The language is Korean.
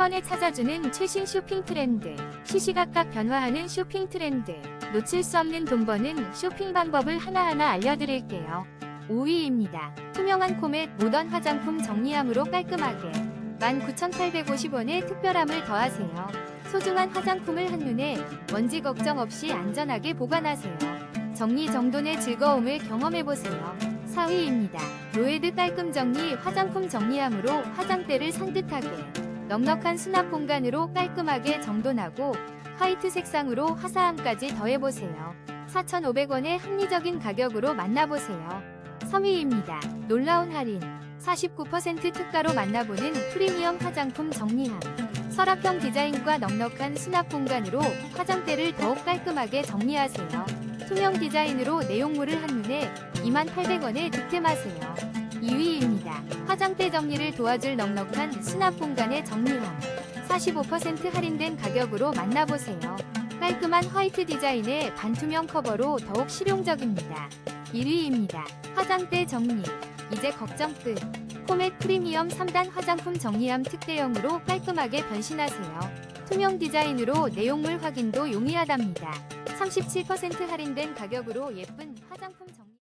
번에 찾아주는 최신 쇼핑 트렌드. 시시각각 변화하는 쇼핑 트렌드. 놓칠 수 없는 돈 버는 쇼핑 방법을 하나하나 알려드릴게요. 5위입니다. 투명한 코멧 모던 화장품 정리함으로 깔끔하게 19,850원의 특별함을 더하세요. 소중한 화장품을 한눈에 먼지 걱정 없이 안전하게 보관하세요. 정리 정돈의 즐거움을 경험해보세요. 4위입니다. 로에드 깔끔 정리 화장품 정리함으로 화장대를 산뜻하게 넉넉한 수납 공간으로 깔끔하게 정돈하고 화이트 색상으로 화사함까지 더해보세요. 4,500원의 합리적인 가격으로 만나보세요. 3위입니다. 놀라운 할인 49% 특가로 만나보는 프리미엄 화장품 정리함 서랍형 디자인과 넉넉한 수납 공간으로 화장대를 더욱 깔끔하게 정리하세요. 투명 디자인으로 내용물을 한눈에 28,800원에 득템하세요. 2위입니다. 화장대 정리를 도와줄 넉넉한 수납 공간의 정리함 45% 할인된 가격으로 만나보세요. 깔끔한 화이트 디자인의 반투명 커버로 더욱 실용적입니다. 1위입니다. 화장대 정리. 이제 걱정 끝. 코멧 프리미엄 3단 화장품 정리함 특대형으로 깔끔하게 변신하세요. 투명 디자인으로 내용물 확인도 용이하답니다. 37% 할인된 가격으로 예쁜 화장품 정리